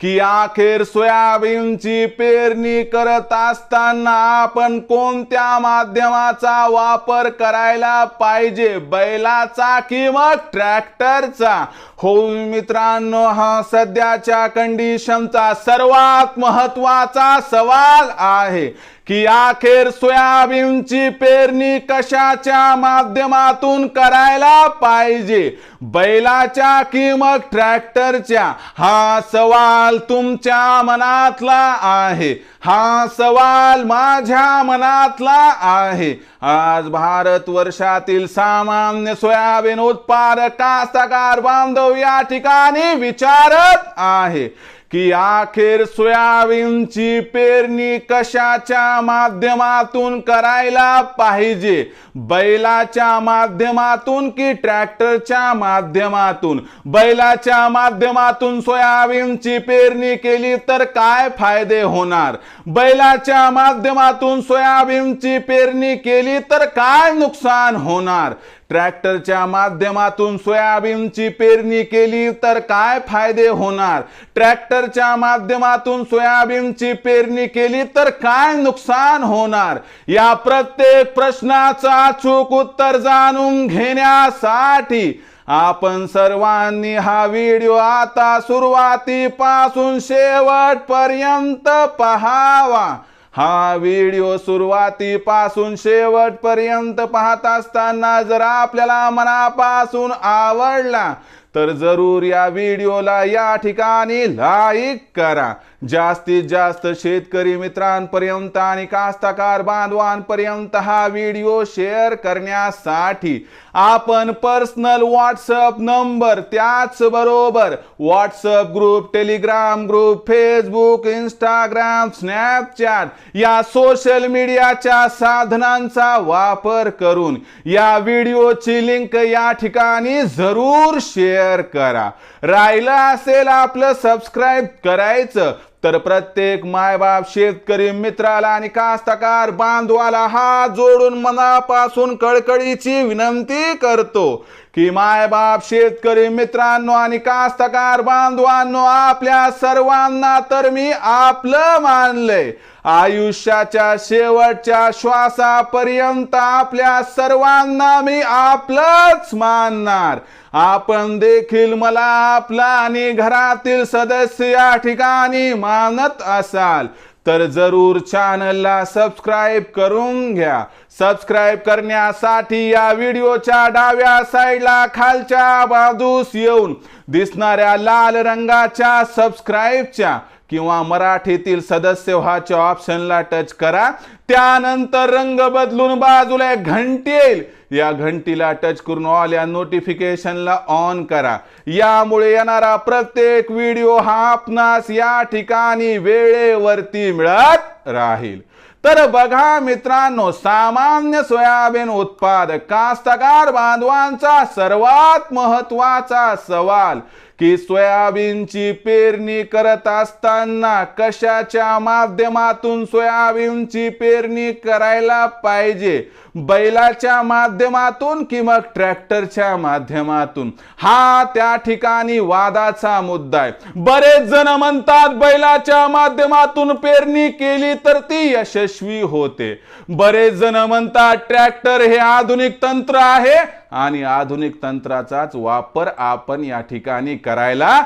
की अखेर सोयाबीनची पेरणी करत असताना आपण कोणत्या माध्यमाचा वापर करायला पाहिजे? बैलाचा की मग ट्रॅक्टरचा? हो मित्रांनो हा सध्याच्या कंडिशनचा सर्वात महत्त्वाचा सवाल आहे. की अखेर सोयाबीनची पेरणी कशाच्या माध्यमातून करायला पाहिजे? बैलाच्या कि मग ट्रॅक्टरच्या? हा सवाल तुमच्या मनातला आहे. हा सवाल माझ्या मनातला आहे. आज भारत वर्षातील सामान्य सोयाबीन उत्पादक कास्तकार बांधव या ठिकाणी विचारत आहे. की अखेर सोयाबीनची पेरणी कशाच्या माध्यमातून करायला पाहिजे? बैलाच्या माध्यमातून की ट्रॅक्टरच्या माध्यमातून? बैलाच्या माध्यमातून सोयाबीनची पेरणी केली तर काय फायदे होणार? बैलाच्या माध्यमातून सोयाबीनची पेरणी केली तर काय नुकसान होणार? ट्रॅक्टरच्या माध्यमातून सोयाबीनची पेरणी केली तर काय फायदे होणार? ट्रॅक्टरच्या माध्यमातून सोयाबीनची पेरणी केली तर काय नुकसान होणार? या प्रत्येक प्रश्नाचं अचूक उत्तर जाणून घेण्यासाठी आपण सर्वांनी हा व्हिडिओ आता सुरुवातीपासून शेवटपर्यंत पहावा. हा व्हिडिओ सुरुवातीपासून शेवटपर्यंत पाहत असताना जर आपल्याला मनापासून आवडला. तर जरूर या व्हिडिओला या ठिकाणी लाईक करा. जास्तीत जास्त शेतकरी मित्रांपर्यंत आणि कास्तकार बांधवांपर्यंत हा व्हिडिओ शेअर करण्यासाठी आपण पर्सनल व्हॉट्सअप नंबर त्याचबरोबर WhatsApp group Telegram group Facebook Instagram Snapchat या सोशल मीडियाच्या साधनांचा वापर करून या व्हिडिओची लिंक या ठिकाणी जरूर शेअर करा. राहिलं असेल आपलं सबस्क्राईब करायचं. तर प्रत्येक मायबाप शेतकरी मित्राला आणि कास्तकार बांधवाला हात जोडून मनापासून कळकळीची विनंती करतो की मायबाप शेतकरी मित्रांनो आणि कास्तकार बांधवांनो आपल्या सर्वांना तर मी आपलं मानलंय. आयुष्याच्या शेवटच्या श्वासापर्यंत आपल्या सर्वांना मी आपलंच मानणार. आपण देखील मला आपला आणि घरातील सदस्य या ठिकाणी मानत असाल तर जरूर चॅनलला सबस्क्राईब करून घ्या. सबस्क्राईब करण्यासाठी या व्हिडिओच्या डाव्या साईडला खालच्या बाजूस येऊन दिसणाऱ्या लाल रंगाच्या सबस्क्राईबच्या किंवा मराठीतील सदस्य व्हाच्या ऑप्शनला टच करा. त्यानंतर रंग बदलून बाजूला एक घंटी येईल. या घंटीला टच करून ऑल या नोटिफिकेशनला ऑन करा. यामुळे येणारा प्रत्येक व्हिडिओ हा आपणास या ठिकाणी वेळेवरती मिळत राहील. तर बघा मित्रांनो सामान्य सोयाबीन उत्पादक कास्तकार बांधवांचा सर्वात महत्त्वाचा सवाल की सोयाबीनची पेरणी करत असताना कशाच्या माध्यमातून सोयाबीनची पेरणी करायला पाहिजे? बैलाच्या माध्यमातून कि मग ट्रॅक्टरच्या माध्यमातून? हा त्या ठिकाणी वादाचा मुद्दा आहे. बरेच जण म्हणतात बैलाच्या माध्यमातून पेरणी केली तर ती यशस्वी होते. बरेच जण म्हणतात ट्रॅक्टर हे आधुनिक तंत्र आहे आणि आधुनिक तंत्राचाच वापर आपण या ठिकाणी करायला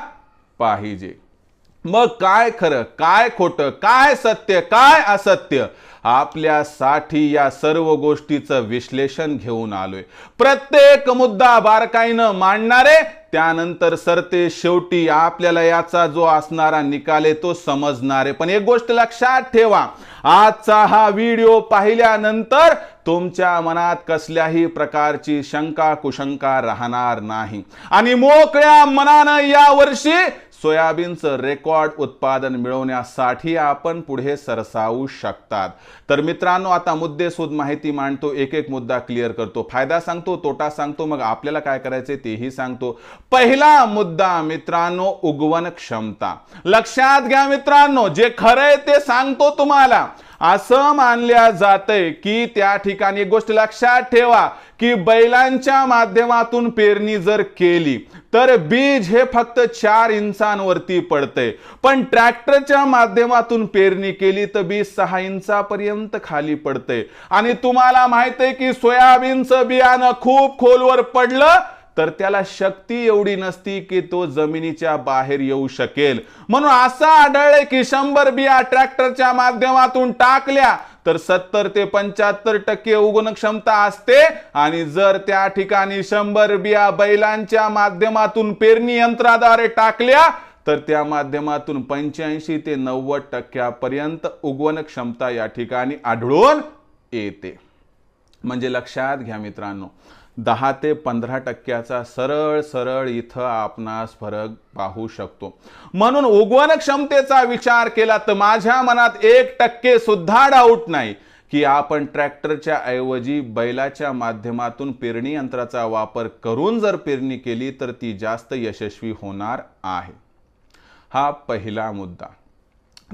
पाहिजे. मग काय खरं काय खोटं काय सत्य काय असत्य? आपल्यासाठी या सर्व गोष्टीचं विश्लेषण घेऊन आलोय. प्रत्येक मुद्दा बारकाईनं मांडणारे त्यानंतर सरते शेवटी आपल्याला याचा जो असणारा निकाल आहे तो समजणारे. पण एक गोष्ट लक्षात ठेवा आजचा हा व्हिडिओ पाहिल्यानंतर तुमच्या मनात कसल्याही प्रकारची शंका कुशंका राहणार नाही. आणि मोकळ्या मनानं या वर्षी सोयाबीनचं रेकॉर्ड उत्पादन मिळवण्यासाठी आपण पुढे सरसावू शकतात. तर मित्रांनो आता मुद्देसूद माहिती मांडतो एक एक मुद्दा क्लिअर करतो. फायदा सांगतो तोटा सांगतो मग आपल्याला काय करायचे तेही सांगतो. पहिला मुद्दा मित्रांनो उगवण क्षमता. लक्षात घ्या मित्रांनो जे खरंय ते सांगतो तुम्हाला. असं मानल्या जातंय की त्या ठिकाणी एक गोष्ट लक्षात ठेवा की बैलांच्या माध्यमातून पेरणी जर केली तर बीज हे फक्त चार इंचांवरती पडतंय. पण ट्रॅक्टरच्या माध्यमातून पेरणी केली तर बीज सहा इंचापर्यंत खाली पडतंय. आणि तुम्हाला माहीत आहे की सोयाबीनचं बियाणं खूप खोलवर पडलं तर त्याला शक्ती एवढी नसती की तो जमिनीच्या बाहेर येऊ शकेल. म्हणून असं आढळले की शंभर बिया ट्रॅक्टरच्या माध्यमातून टाकल्या तर सत्तर ते पंच्याहत्तर टक्के उगवण क्षमता असते. आणि जर त्या ठिकाणी शंभर बिया बैलांच्या माध्यमातून पेरणी यंत्राद्वारे टाकल्या तर त्या माध्यमातून पंच्याऐंशी ते नव्वद टक्क्यापर्यंत उगवण क्षमता या ठिकाणी आढळून येते. म्हणजे लक्षात घ्या मित्रांनो दहा ते पंधरा टक्क्याचा सरळ सरळ इथं आपणास फरक पाहू शकतो. म्हणून उगवण क्षमतेचा विचार केला तर माझ्या मनात एक टक्के सुद्धा डाऊट नाही की आपण ट्रॅक्टरच्या ऐवजी बैलाच्या माध्यमातून पेरणी यंत्राचा वापर करून जर पेरणी केली तर ती जास्त यशस्वी होणार आहे. हा पहिला मुद्दा.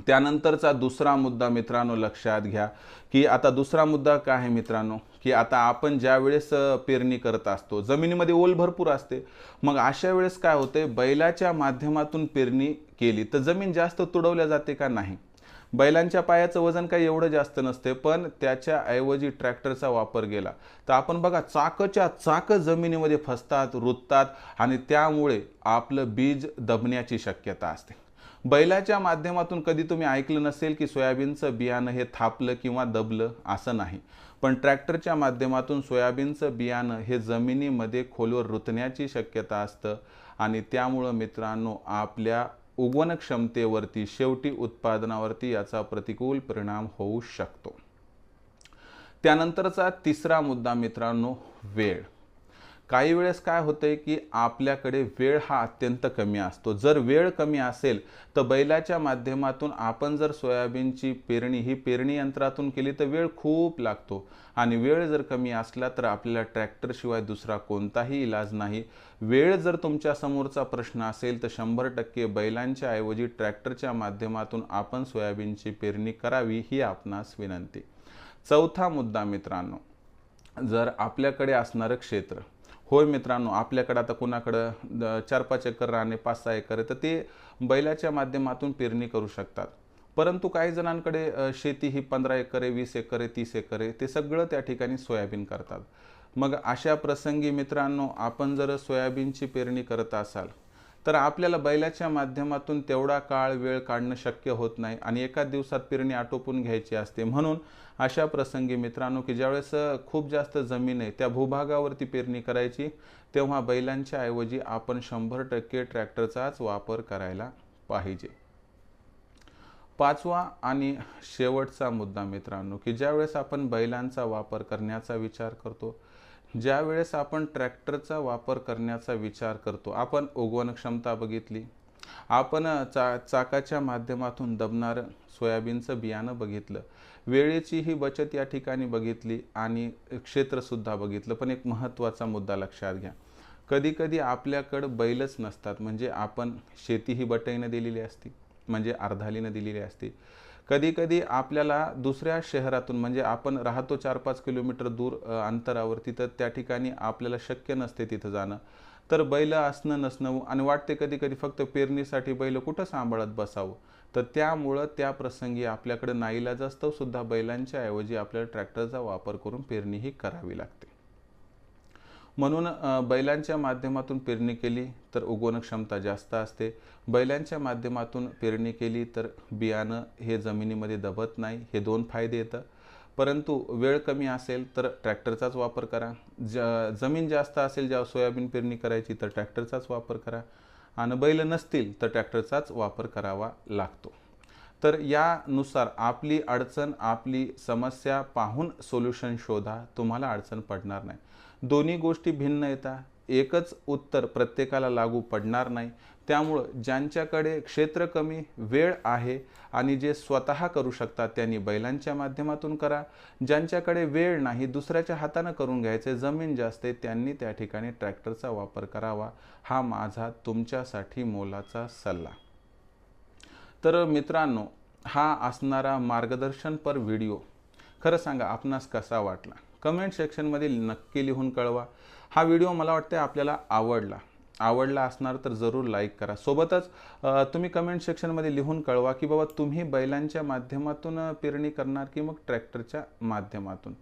त्यानंतरचा दुसरा मुद्दा मित्रांनो लक्षात घ्या की आता दुसरा मुद्दा काय आहे मित्रांनो की आता आपण ज्या वेळेस पेरणी करत असतो जमिनीमध्ये ओल भरपूर असते मग अशा वेळेस काय होते बैलाच्या माध्यमातून पेरणी केली तर जमीन जास्त तुडवल्या जाते का नाही? बैलांच्या पायाचं वजन काही एवढं जास्त नसते पण त्याच्या ऐवजी ट्रॅक्टरचा वापर केला तर आपण बघा चाकच्या चाक जमिनीमध्ये फसतात रुततात आणि त्यामुळे आपलं बीज दबण्याची शक्यता असते. बैलाच्या माध्यमातून कधी तुम्ही ऐकलं नसेल की सोयाबीनचं बियाणं हे थापलं किंवा दबलं असं नाही. पण ट्रॅक्टरच्या माध्यमातून सोयाबीनचं बियाणं हे जमिनीमध्ये खोलवर रुतण्याची शक्यता असतं आणि त्यामुळं मित्रांनो आपल्या उगवण क्षमतेवरती शेवटी उत्पादनावरती याचा प्रतिकूल परिणाम होऊ शकतो. त्यानंतरचा तिसरा मुद्दा मित्रांनो वेळ. काही वेळेस काय होतंय की आपल्याकडे वेळ हा अत्यंत कमी असतो. जर वेळ कमी असेल तर बैलाच्या माध्यमातून आपण जर सोयाबीनची पेरणी ही पेरणी यंत्रातून केली तर वेळ खूप लागतो. आणि वेळ जर कमी असला तर आपल्याला ट्रॅक्टरशिवाय दुसरा कोणताही इलाज नाही. वेळ जर तुमच्या समोरचा प्रश्न असेल तर शंभर टक्के बैलांच्या ऐवजी ट्रॅक्टरच्या माध्यमातून आपण सोयाबीनची पेरणी करावी ही आपणास विनंती. चौथा मुद्दा मित्रांनो जर आपल्याकडे असणारं क्षेत्र होय मित्रांनो आपल्याकडं आता कुणाकडं द- चार पाच एकर राणे पाच सहा एकर आहे तर ते बैलाच्या माध्यमातून पेरणी करू शकतात. परंतु काही जणांकडे शेती ही पंधरा एकर आहे वीस एकर आहे तीस एकर आहे ते सगळं त्या ठिकाणी सोयाबीन करतात. मग अशा प्रसंगी मित्रांनो आपण जर सोयाबीनची पेरणी करत असाल तर आपल्याला बैलाच्या माध्यमातून तेवढा काळ वेळ काढणं शक्य होत नाही आणि एका दिवसात पेरणी आटोपून घ्यायची असते. म्हणून अशा प्रसंगी मित्रांनो की ज्यावेळेस खूप जास्त जमीन आहे त्या भूभागावरती पेरणी करायची तेव्हा बैलांच्या ऐवजी आपण शंभर टक्के ट्रॅक्टरचाच वापर करायला पाहिजे. पाचवा आणि शेवटचा मुद्दा मित्रांनो की ज्यावेळेस आपण बैलांचा वापर करण्याचा विचार करतो ज्यावेळेस आपण ट्रॅक्टरचा वापर करण्याचा विचार करतो आपण उगवण क्षमता बघितली. आपण चा चाकाच्या माध्यमातून दबणारं सोयाबीनचं बियाणं बघितलं. वेळेची ही बचत या ठिकाणी बघितली आणि क्षेत्रसुद्धा बघितलं. पण एक महत्त्वाचा मुद्दा लक्षात घ्या. कधीकधी आपल्याकडं बैलच नसतात. म्हणजे आपण शेती ही बटाईनं दिलेली असती म्हणजे अर्धालीनं दिलेली असते. कधीकधी आपल्याला दुसऱ्या शहरातून म्हणजे आपण राहतो चार पाच किलोमीटर दूर अंतरावर तिथं त्या ठिकाणी आपल्याला शक्य नसते तिथं जाणं. तर बैल असणं नसणं आणि वाटते कधी कधी फक्त पेरणीसाठी बैल कुठं सांभाळत बसावं? तर त्यामुळं त्या प्रसंगी आपल्याकडे नाईलाज असतो सुद्धा बैलांच्या ऐवजी आपल्याला ट्रॅक्टरचा वापर करून पेरणी ही करावी लागते. म्हणून बैलांच्या माध्यमातून पेरणी केली तर उगवण क्षमता जास्त असते. बैलांच्या माध्यमातून पेरणी केली तर बियाणं हे जमिनीमध्ये दबत नाही हे दोन फायदे येतं परंतु वेळ कमी असेल तर ट्रॅक्टरचाच वापर करा. ज जमीन जास्त असेल ज्या सोयाबीन पेरणी करायची तर ट्रॅक्टरचाच वापर करा. आणि बैल नसतील तर ट्रॅक्टरचाच वापर करावा लागतो. तर यानुसार आपली अडचण आपली समस्या पाहून सोल्युशन शोधा. तुम्हाला अडचण पडणार नाही. दोन्ही गोष्टी भिन्न येतात एकच उत्तर प्रत्येकाला लागू पडणार नाही. त्यामुळं ज्यांच्याकडे क्षेत्र कमी वेळ आहे आणि जे स्वतः करू शकतात त्यांनी बैलांच्या माध्यमातून करा. ज्यांच्याकडे वेळ नाही दुसऱ्याच्या हातानं करून घ्यायचे जमीन जास्त आहे त्यांनी त्या ठिकाणी ट्रॅक्टरचा वापर करावा. हा माझा तुमच्यासाठी मोलाचा सल्ला. तर मित्रांनो हा असणारा मार्गदर्शनपर व्हिडिओ. खरं सांगा आपणास कसा वाटला? कमेंट सेक्शनमध्ये नक्की लिहून कळवा. हा व्हिडिओ मला वाटते आपल्याला आवडला. आवडला असणार तर जरूर लाईक करा. सोबतच तुम्ही कमेंट सेक्शनमध्ये लिहून कळवा की बाबा तुम्ही बैलांच्या माध्यमातून पेरणी करणार की मग ट्रॅक्टरच्या माध्यमातून.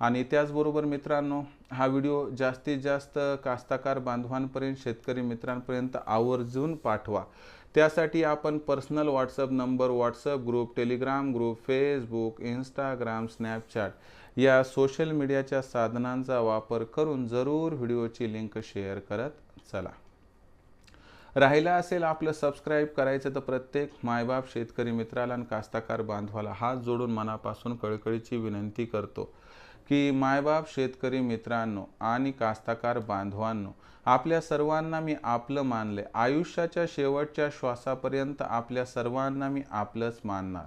आणि त्याचबरोबर मित्रांनो हा व्हिडिओ जास्तीत जास्त कास्ताकार बांधवांपर्यंत शेतकरी मित्रांपर्यंत आवर्जून पाठवा. त्यासाठी आपण personal WhatsApp number WhatsApp group Telegram group Facebook Instagram Snapchat या सोशल मीडियाच्या साधनांचा वापर करून जरूर व्हिडिओची लिंक शेअर करत चला. राहिला असेल आपलं सबस्क्राईब करायचं तर प्रत्येक मायबाप शेतकरी मित्राला आणि कास्ताकार बांधवाला हात जोडून मनापासून कळकळीची विनंती करतो की मायबाप शेतकरी मित्रांनो आणि कास्ताकार बांधवांनो आपल्या सर्वांना मी आपलं मानले आयुष्याच्या शेवटच्या श्वासापर्यंत आपल्या सर्वांना मी आपलंच मानणार.